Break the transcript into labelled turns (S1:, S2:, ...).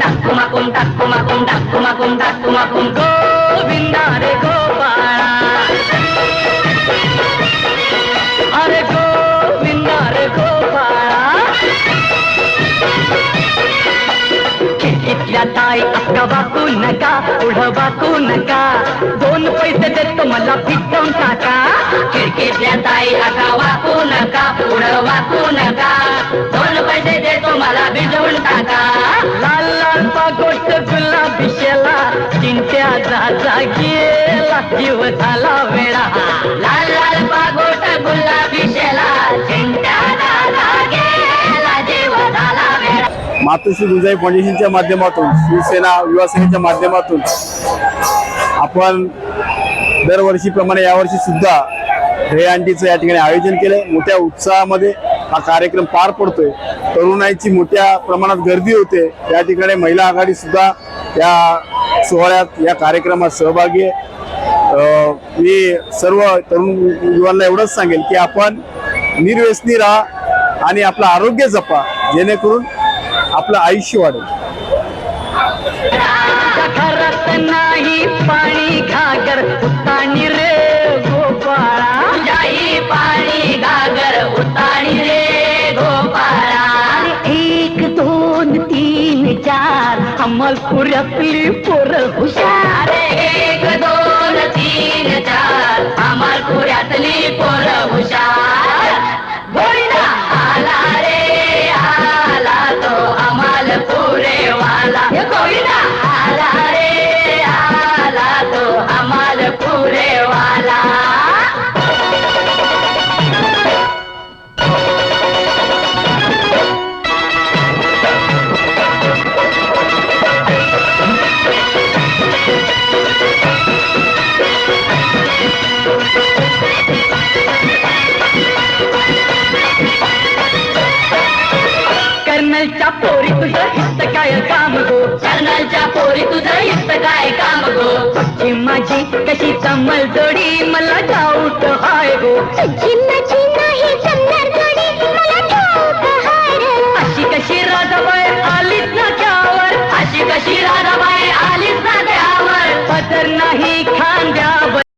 S1: टाकुमाकुम टाकुमाकुम टाकुमाकुम टाकुमाकुम टाकुमाकुम
S2: गोविंदा रे गोपाळा अरे गोविंदा रे गोपाळा खिडकीतल्या ताई अक्का नका पुढं वाकू नका दोन पैसे देतो मला पिटवून टाका।
S1: खिडकीतल्या ताई अक्का वाकू नका पुढं वाकू नका दोन पैसे देतो मला भिजवून टाका।
S2: लाल लाल पागोट गुलाबी शेला चिंट्या जाजा गेला जीव झाला वेळा.
S1: लाल लाल पागोट गुलाबी शेला चिंट्या जाजा गेला जीव झाला वेळा.
S3: मातोश्री गुंजाई फाउंडेशनच्या माध्यमातून शिवसेना युवासेनेच्या माध्यमातून आपण दरवर्षीप्रमाणे यावर्षी सुद्धा दहीहंडीचं या ठिकाणी आयोजन केलं. मोठ्या उत्साहामध्ये हा कार्यक्रम पार पडतोय. तरुणाईची मोठ्या प्रमाणात गर्दी होते. त्या ठिकाणी महिला आघाडी सुद्धा या सोहळ्यात या कार्यक्रमात सहभागी आहे. अं, मी सर्व तरुण युवांना एवढंच सांगेल की आपण निर्व्यसनी राहा आणि आपलं आरोग्य जपा. जेणेकरून आपलं आयुष्य वाढेल.
S2: नाही पाणी घागर तीन चार पुरतली पोर हुशार
S1: एक दोन
S2: कर्नलच्या पोरी तुझं हिस्त काय काम गो?
S1: कर्नलच्या पोरी तुझं हिस्त काय काम गो?
S2: तुझी माझी कशी जमल जोडी मला ठाऊक आहे गो. अशी कशी राधाबाई आलीच ना त्यावर?
S1: अशी कशी आलीच ना त्यावर?
S2: पदर नाही खांद्यावर.